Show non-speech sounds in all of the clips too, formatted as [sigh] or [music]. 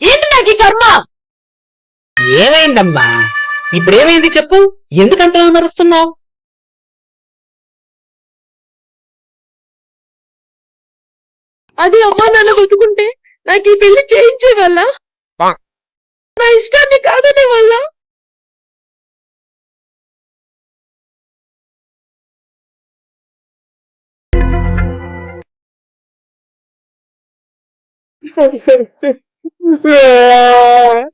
ఏంటి నాకు ఈ కర్మ? ఏమైందమ్మా? ఇప్పుడేమైంది చెప్పు? ఎందుకు అంతలా మరుస్తున్నావు అది అమ్మా నాన్న బతుకుంటే నాకు ఈ పెళ్ళి చేయించే వల్ల నా ఇష్టాన్ని కాదనే వల్ల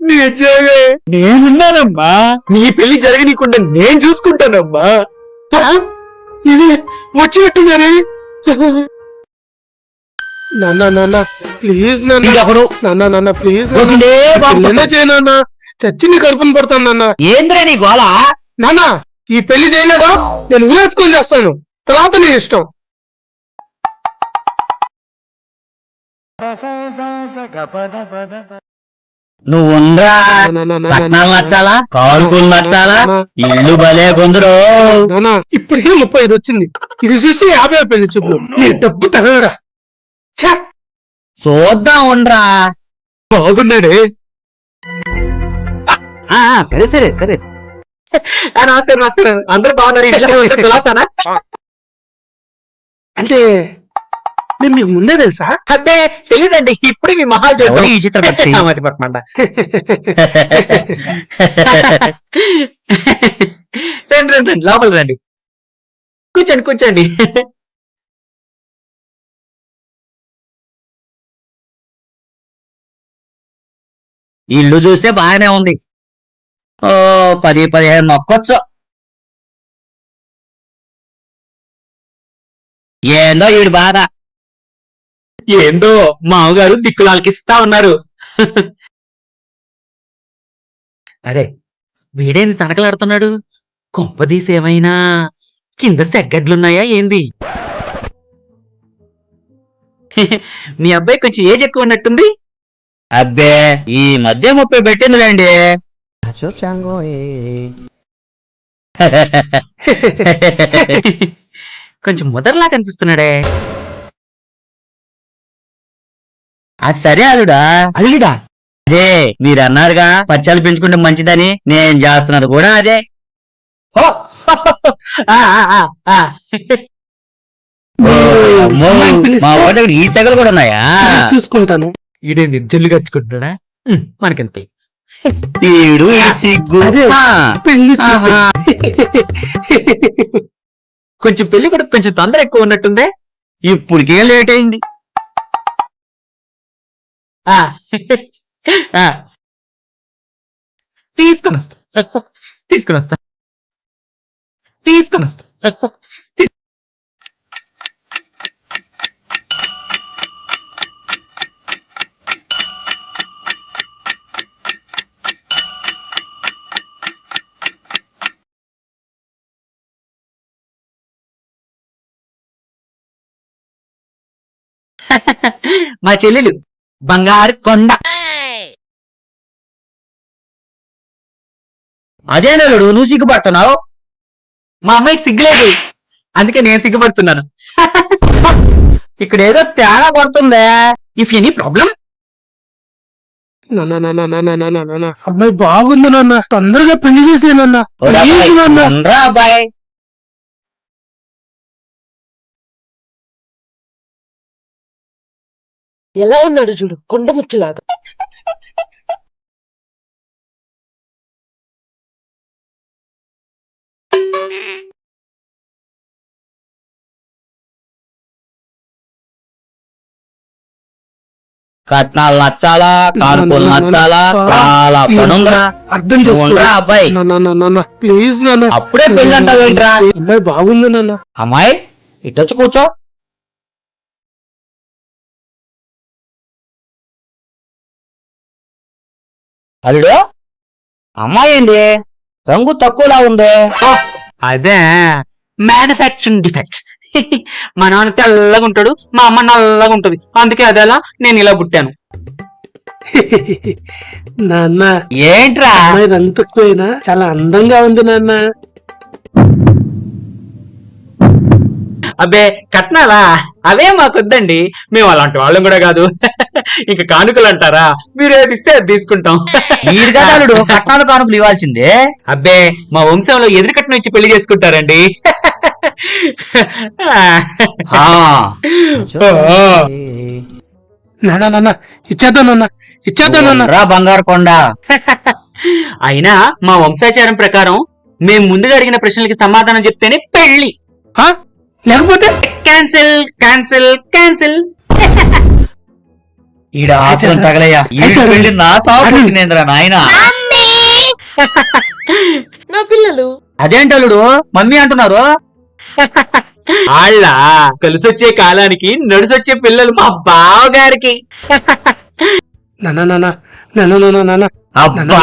నిజమే. నేనున్నానమ్మా. నీ పెళ్ళి జరగనీకుండా నేను చూసుకుంటానమ్మా? ఇది వచ్చినట్టున్నారే? నాన్న నాన్న ప్లీజ్ నాన్న. ఇంకొకడు నాన్న నాన్న ప్లీజ్ ఒకటే బాబు. పెళ్ళనే చేయనన్నా చచ్చి నీ కడుపుని పడతాను నాన్న. ఏంద్రా నీ గోళ నాన్న ఈ పెళ్ళి చేయలేదా? నేను ఊరేసుకొని చేస్తాను. తర్వాత నీ ఇష్టం. నువ్వు ఉండరా? నాన్న, నాన్న, పట్నాలు నాన్న, నచ్చాలా? కారుకులు నచ్చాలా? నాన్న, ఇల్లు భలే కొందరు. నాన్న ఇప్పటికే ముప్పై ఐదు వచ్చింది. ఇది చూసి యాభై పెళ్ళి చూపు. నీ డబ్బు తగలరా. చూద్దాం ఉండరా. బాగున్నాడే. సరే సరే సరే. నమస్కారం నమస్కారం అందరూ బాగున్నారు? [laughs] అంటే నేను మీకు ముందే తెలుసా? అబ్బే తెలీదండి. ఇప్పుడే మీ మహాల్ ఈ చిత్రపక్షి మతి పక్కమంట రండి రండి రండి. లోపల రండి. కూర్చోండి కూర్చోండి. ఇల్లు చూస్తే బాగానే ఉంది. ఓ పది పదిహేను నొక్కొచ్చు ఏందో వీడి బాధ. ఏందో మామగారు దిక్కులాలకిస్తా ఉన్నారు. అరే వీడేంది తనకలాడుతున్నాడు? కొంపదీసి ఏమైనా కింద సెగ్గడ్లున్నాయా ఏంది? [laughs] మీ అబ్బాయి కొంచెం ఏజ్ ఎక్కువ ఉన్నట్టుంది. అబ్బే ఈ మధ్య ముప్పై పెట్టిందిలేండి. [laughs] కొంచెం ముదర్లా కనిపిస్తున్నాడే. ఆ సరే అల్లుడా. అల్లుడా. అదే మీరు అన్నారుగా పచ్చాలు పెంచుకుంటే మంచిదని నేను చేస్తున్నది కూడా అదే. [laughs] మా వాళ్ళ దగ్గర ఈ సెగలు కూడా ఉన్నాయా? చూసుకుంటాను. ఈడేంది జల్లు కట్టుకుంటున్నాడా మనకెంత ఈడు సిగ్గు. పెళ్ళి. కొంచెం పెళ్ళి కూడా కొంచెం తొందర ఎక్కువ ఉన్నట్టుందే? ఇప్పటికే లేట్ అయింది. ఆ, ఆ. తీసుకొని వస్తా. తీసుకొని వస్తా. తీసుకొని వస్తా. మా చెల్లెలు బంగారు కొండ. అదే నలుడు నువ్వు సిగ్గుపడుతున్నావు? మా అమ్మాయికి సిగ్గులేదు. అందుకే నేను సిగ్గుపడుతున్నాను. [laughs] ఇక్కడ ఏదో తేడా కొడుతుందే. ఇఫ్ ఎనీ ప్రాబ్లం నాన్న నాన్న నాన్న నాన్న నాన్న అమ్మాయి బాగుంది నాన్న. తొందరగా పెళ్ళి చేసేనన్నా అబ్బాయి ఎలా ఉన్నాడు చూడు కొండ ముచ్చులాగా. కట్నాలు నచ్చాలా కానుకలు నచ్చాలా చాలా పనుందిరా అర్థం నువ్వు చేసుకో ఉండరా అబ్బాయి. నాన్న నాన్న నాన్న ప్లీజ్ నాన్న. అప్పుడే పెళ్ళి అంటావేంట్రా అమ్మాయి బాగుంది నాన్న. అమ్మాయి ఇటొచ్చి కూర్చో. అల్లుడు? అమ్మాయి ఏంది రంగు తక్కువలా ఉంది. అదే. మ్యానుఫ్యాక్చరింగ్ డిఫెక్ట్స్ [laughs] మా నాన్న తెల్లగా ఉంటాడు మా అమ్మ నల్లగా ఉంటది. అందుకే అదేలా నేను ఇలా పుట్టాను [laughs] నాన్న. ఏంట్రా? రంగు తక్కువైనా చాలా అందంగా ఉంది నాన్న. అబ్బే కట్నాలా? అవే మాకొద్దండి? మేము అలాంటి వాళ్ళం కూడా కాదు. [laughs] ఇంకా కానుకలు అంటారా? మీరు ఏది ఇస్తే అది తీసుకుంటాం. [laughs] మీరు కదా అల్లుడు కట్నాలు కానుకలు ఇవ్వాల్సిందే. అబ్బే మా వంశంలో ఎదురు కట్నం ఇచ్చి పెళ్ళి చేసుకుంటారండి. [laughs] నాన్న ఇచ్చేద్దాం నాన్న. ఇచ్చేద్దాం నాన్న. రా బంగారు కొండ. అయినా మా వంశాచారం ప్రకారం మేము ముందుగా అడిగిన ప్రశ్నలకి సమాధానం చెప్తేనే పెళ్ళి ఆ? లేకపోతే క్యాన్సిల్ క్యాన్సిల్ క్యాన్సిల్ ఈడ ఆశ్రం తగలయ్యా. పెళ్ళి నా సాగు అటు. పుట్టినేంద్రా నాయన? నా పిల్లలు. అదేంటి అల్లుడు? మమ్మీ అంటున్నారు. వాళ్ళ కలిసొచ్చే కాలానికి నడుసొచ్చే పిల్లలు మా బావగారికి. నాన్న నాన్న నాన్న నాన్న నాన్న అబ్బా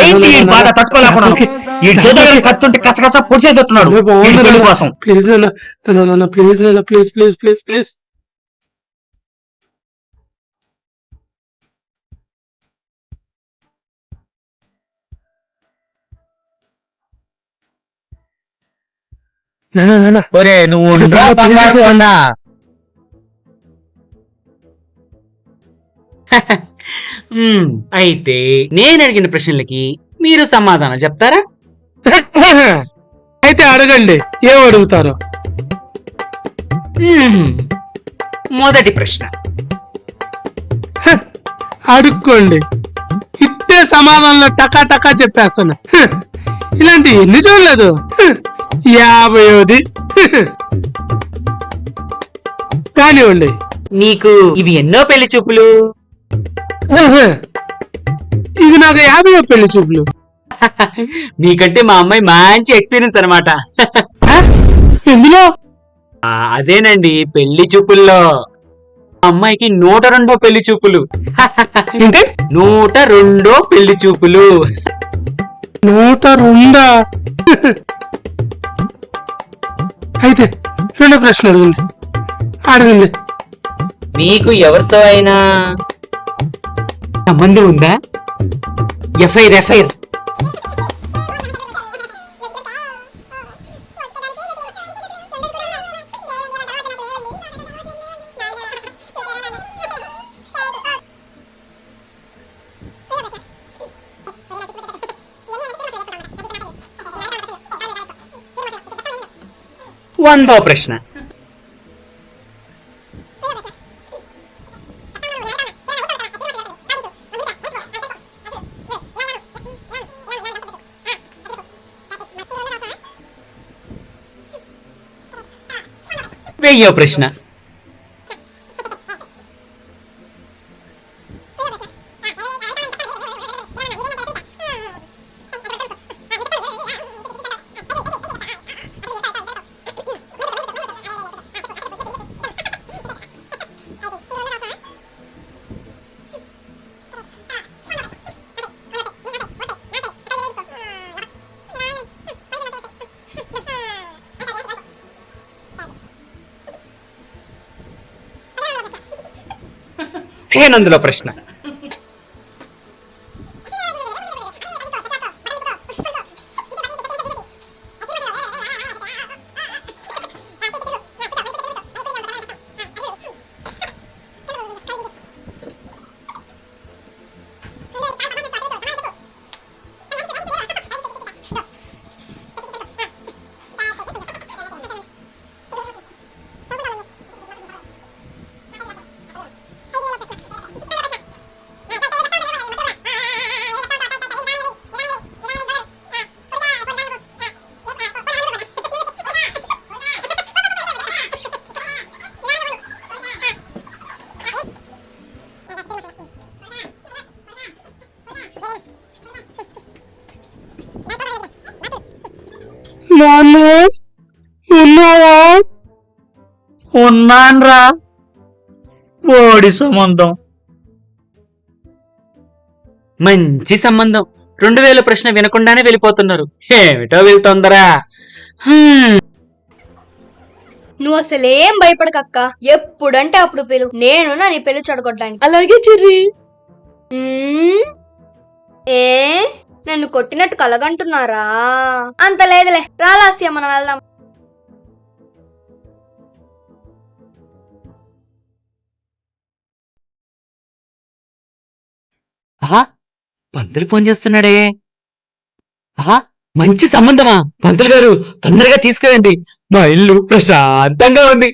ఏంటి ఈ బాధ తట్టుకోలేకున్నాను ఈ చేతులు కత్తుంటే కసకస పెళ్ళి నాన్న. కోసం. ప్లీజ్ నాన్న ప్లీజ్ నాన్న ప్లీజ్ ప్లీజ్ ప్లీజ్ ప్లీజ్. ఒరే నువ్వు [laughs] అయితే నేను అడిగిన ప్రశ్నలకి మీరు సమాధానం చెప్తారా? [laughs] అయితే అడగండి ఏం అడుగుతారు. మొదటి ప్రశ్న. [laughs] అడుక్కోండి. ఇట్టే సమాధానంలో టకా టకా చెప్పేస్తాను. [laughs] ఇలాంటి ఎన్ని చూడలేదు యాభైది కానివ్వండి. నీకు ఇవి ఎన్నో పెళ్ళి చూపులు? ఇది నాకు యాభై పెళ్ళి చూపులు. మీకంటే మా అమ్మాయి మంచి ఎక్స్పీరియన్స్ అనమాట? ఎందులో? అదేనండి పెళ్ళి చూపుల్లో. మా అమ్మాయికి నూట రెండో పెళ్ళి చూపులు. నూట రెండో పెళ్ళి చూపులు. నూట రెండా? అయితే రెండో ప్రశ్న అడగండి. అడగండి. మీకు ఎవరితో అయినా సంబంధం ఉందా? FIR FIR. One more question. ప్రశ్న వెయ్యో ప్రశ్న పదిహేనందులో ప్రశ్న? నాన్న ఉన్నావా? ఉన్నాన్రా. ఓడి సంబంధం. మంచి సంబంధం. రెండు వేల ప్రశ్న వినకుండానే వెళ్ళిపోతున్నారు. ఏమిటో వీళ్ళ తొందర హ్మ్, నువ్వు అసలు ఏం భయపడకక్క? ఎప్పుడంటే అప్పుడు పిలు. నేను నా నీ పెళ్ళి చెడగొట్టడానికి. అలాగే చెర్రి? ఏ? నన్ను కొట్టినట్టు కలగంటున్నారా? అంత లేదులే రాలాస్య మనం వెళ్దాం. ఆహా పంతులు ఫోన్ చేస్తున్నాడే. ఆహా మంచి సంబంధమా? పంతులు గారు తొందరగా తీసుకురండి మా ఇల్లు ప్రశాంతంగా ఉంది.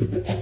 Yeah.